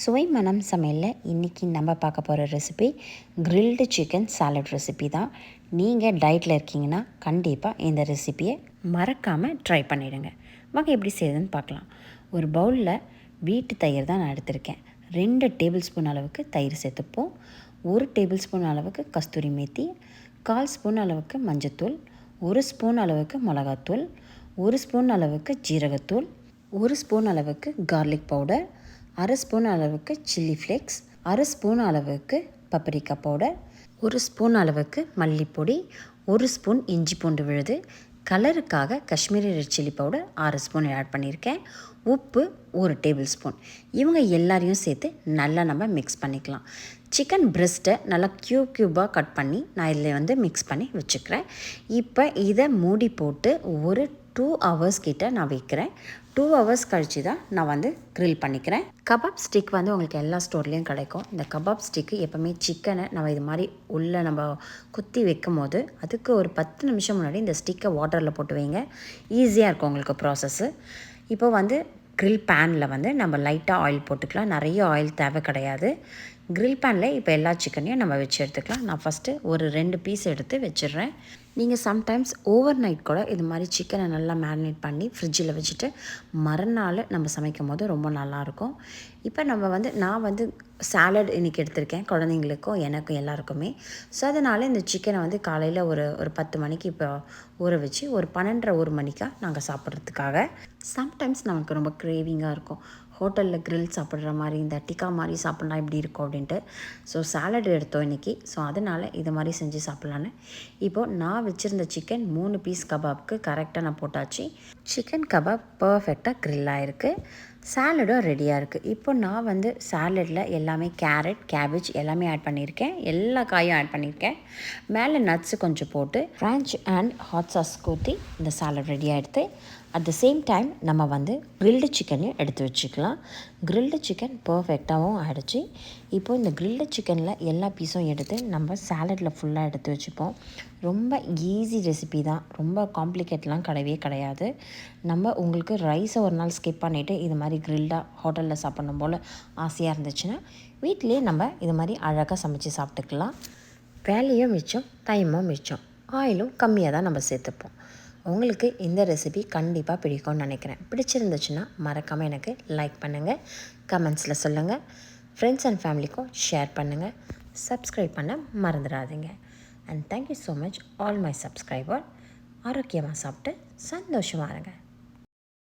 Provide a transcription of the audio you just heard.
சுவை மனம் சமையலில் இன்றைக்கி நம்ம பார்க்க போகிற recipe grilled chicken salad recipe தான். நீங்கள் டயட்டில் இருக்கீங்கன்னா கண்டிப்பாக இந்த ரெசிபியை மறக்காமல் ட்ரை பண்ணிவிடுங்க வாங்க எப்படி செய்யுதுன்னு பார்க்கலாம். ஒரு பவுலில் வீட்டு தயிர் தான் நான் எடுத்திருக்கேன். ரெண்டு டேபிள் ஸ்பூன் அளவுக்கு தயிர் சேர்த்துப்போம். ஒரு டேபிள் ஸ்பூன் அளவுக்கு கஸ்தூரி மேத்தி கால் ஸ்பூன் அளவுக்கு மஞ்சத்தூள் ஒரு ஸ்பூன் அளவுக்கு மிளகாத்தூள் ஒரு ஸ்பூன் அளவுக்கு ஜீரகத்தூள் ஒரு ஸ்பூன் அளவுக்கு கார்லிக் பவுடர் அரை ஸ்பூன் அளவுக்கு சில்லி ஃப்ளேக்ஸ் அரை ஸ்பூன் அளவுக்கு பப்ரிக்கா பவுடர் ஒரு ஸ்பூன் அளவுக்கு மல்லிப்பொடி ஒரு ஸ்பூன் இஞ்சி பூண்டு விழுது. கலருக்காக காஷ்மீரி ரெட் சில்லி பவுடர் ஆறு ஸ்பூன் ஆட் பண்ணியிருக்கேன். உப்பு ஒரு டேபிள் ஸ்பூன் இவங்க எல்லாரையும் சேர்த்து நல்லா நம்ம மிக்ஸ் பண்ணிக்கலாம். சிக்கன் பிரெஸ்ட்டை நல்லா க்யூப் க்யூபாக கட் பண்ணி நான் இதில் வந்து மிக்ஸ் பண்ணி வச்சுக்கிறேன். இப்போ இதை மூடி போட்டு ஒரு டூ ஹவர்ஸ் கிட்ட நான் வைக்கிறேன். டூ ஹவர்ஸ் கழித்து தான் நான் வந்து க்ரில் பண்ணிக்கிறேன். கபாப் ஸ்டிக் வந்து உங்களுக்கு எல்லா ஸ்டோர்லேயும் கிடைக்கும். இந்த கபாப் ஸ்டிக்கு எப்போவுமே சிக்கனை நம்ம இது மாதிரி உள்ளே நம்ம குத்தி வைக்கும் போது அதுக்கு ஒரு பத்து நிமிஷம் முன்னாடி இந்த ஸ்டிக்கை வாட்டரில் போட்டு வைங்க. ஈஸியாக இருக்கும் உங்களுக்கு ப்ராசஸ்ஸு இப்போ வந்து க்ரில் பேனில் வந்து நம்ம லைட்டாக ஆயில் போட்டுக்கலாம். நிறைய ஆயில் தேவை கிடையாது. க்ரில் பேனில் இப்போ எல்லா சிக்கனையும் நம்ம வச்சு எடுத்துக்கலாம். நான் ஃபஸ்ட்டு ஒரு ரெண்டு பீஸ் எடுத்து வச்சிடுறேன். நீங்கள் சம்டைம்ஸ் ஓவர் நைட் கூட இது மாதிரி சிக்கனை நல்லா மேரினேட் பண்ணி ஃப்ரிட்ஜில் வச்சுட்டு மறுநாள் நம்ம சமைக்கும் போது ரொம்ப நல்லாயிருக்கும் இப்போ நம்ம வந்து நான் வந்து சாலட் இன்றைக்கி எடுத்திருக்கேன் குழந்தைங்களுக்கும் எனக்கும் எல்லாருக்குமே. ஸோ அதனால் இந்த சிக்கனை வந்து காலையில் ஒரு ஒரு பத்து மணிக்கு இப்போ ஊற வச்சு ஒரு பன்னெண்டரை ஒரு மணிக்காக நாங்கள் சாப்பிட்றதுக்காக. சம்டைம்ஸ் நமக்கு ரொம்ப க்ரேவிங்காக இருக்கும். ஹோட்டலில் க்ரில் சாப்பிட்ற மாதிரி இந்த டிக்கா மாதிரி சாப்பிட்லாம் இப்படி இருக்கும் அப்படின்ட்டு. ஸோ சாலட் எடுத்தோம் இன்றைக்கி ஸோ அதனால் இதை மாதிரி செஞ்சு சாப்பிட்லான்னு. இப்போது நான் வச்சுருந்த சிக்கன் மூணு பீஸ் கபாப்க்கு கரெக்டாக நான் போட்டாச்சு. சிக்கன் கபாப் பர்ஃபெக்டாக க்ரில் ஆகிருக்கு சாலடும் ரெடியாக இருக்குது இப்போ நான் வந்து சாலடில் எல்லாமே கேரட் கேபேஜ் எல்லாமே ஆட் பண்ணியிருக்கேன். எல்லா காயும் ஆட் பண்ணியிருக்கேன். மேலே நட்ஸு கொஞ்சம் போட்டு ஃப்ரான்ச் அண்ட் ஹாட் சாஸ் ஊற்றி இந்த சாலட் ரெடியாக எடுத்து அட் த சேம் டைம் நம்ம வந்து கிரில்டு சிக்கனையும் எடுத்து வச்சுக்கலாம். கிரில்டு சிக்கன் பர்ஃபெக்டாகவும் ஆகிடுச்சு இப்போது இந்த கிரில்டு சிக்கனில் எல்லா பீஸும் எடுத்து நம்ம சாலடில் ஃபுல்லாக எடுத்து வச்சுப்போம். ரொம்ப ஈஸி ரெசிபி தான். ரொம்ப காம்ப்ளிகேட்லாம் கிடையவே கிடையாது. நம்ம உங்களுக்கு ரைஸை ஒரு நாள் ஸ்கிப் பண்ணிவிட்டு இது மாதிரி மாதிரி கிரில்டாக ஹோட்டலில் சாப்பிடணும் போல் ஆசையாக இருந்துச்சுன்னா வீட்டிலே நம்ம இது மாதிரி அழகாக சமைச்சு சாப்பிட்டுக்கலாம். வேலையும் மிச்சம் டைமும் மிச்சம். ஆயிலும் கம்மியாக தான் நம்ம சேர்த்துப்போம். உங்களுக்கு இந்த ரெசிபி கண்டிப்பாக பிடிக்கும்னு நினைக்கிறேன். பிடிச்சிருந்துச்சுன்னா மறக்காமல் எனக்கு லைக் பண்ணுங்கள் கமெண்ட்ஸில் சொல்லுங்கள் ஃப்ரெண்ட்ஸ் அண்ட் ஃபேமிலிக்கும் ஷேர் பண்ணுங்கள் சப்ஸ்கிரைப் பண்ண மறந்துடாதீங்க. And thank you so much all my subscriber ஆரோக்கியமாக சாப்பிட்டு சந்தோஷமாக இருங்க.